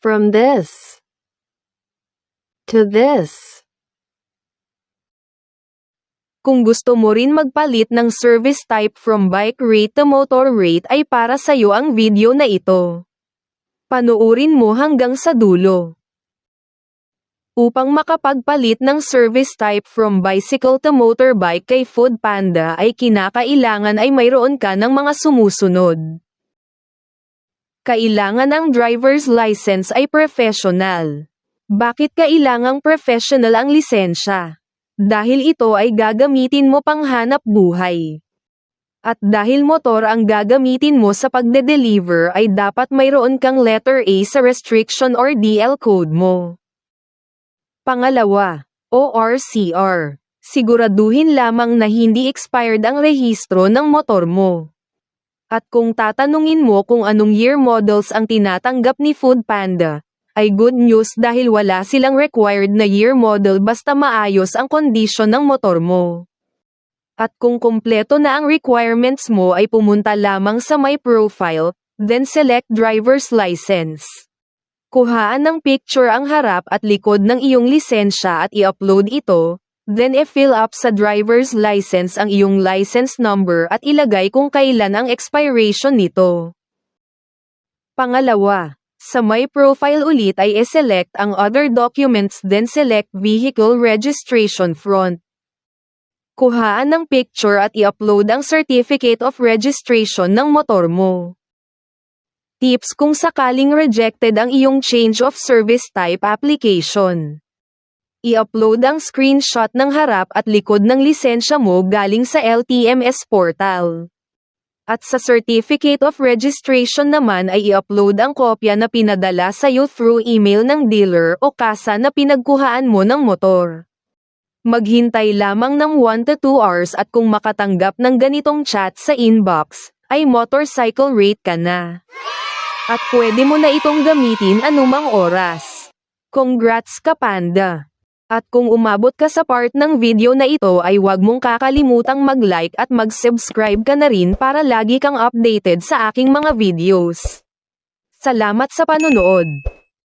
From this to this. Kung gusto mo rin magpalit ng service type from bike rate to motor rate ay para sa'yo ang video na ito. Panuurin mo hanggang sa dulo. Upang makapagpalit ng service type from bicycle to motorbike kay Food Panda ay kinakailangan ay mayroon ka ng mga sumusunod. Kailangan ang driver's license ay professional. Bakit kailangang professional ang lisensya? Dahil ito ay gagamitin mo pang hanap buhay. At dahil motor ang gagamitin mo sa pagde-deliver ay dapat mayroon kang letter A sa restriction or DL code mo. Pangalawa, ORCR. Siguraduhin lamang na hindi expired ang rehistro ng motor mo. At kung tatanungin mo kung anong year models ang tinatanggap ni Food Panda, ay good news dahil wala silang required na year model basta maayos ang kondisyon ng motor mo. At kung kumpleto na ang requirements mo ay pumunta lamang sa My Profile, then select Driver's License. Kuhaan ng picture ang harap at likod ng iyong lisensya at i-upload ito, then i-fill up sa driver's license ang iyong license number at ilagay kung kailan ang expiration nito. Pangalawa, sa My Profile ulit ay i-select ang other documents then select Vehicle Registration Front. Kuhaan ng picture at i-upload ang Certificate of Registration ng motor mo. Tips kung sakaling rejected ang iyong change of service type application. I-upload ang screenshot ng harap at likod ng lisensya mo galing sa LTMS portal. At sa Certificate of Registration naman ay i-upload ang kopya na pinadala sa iyo through email ng dealer o kasa na pinagkuhaan mo ng motor. Maghintay lamang ng 1 to 2 hours at kung makatanggap ng ganitong chat sa inbox, ay motorcycle rate ka na. At pwede mo na itong gamitin anumang oras. Congrats ka panda! At kung umabot ka sa part ng video na ito ay huwag mong kakalimutang mag-like at mag-subscribe ka na rin para lagi kang updated sa aking mga videos. Salamat sa panonood!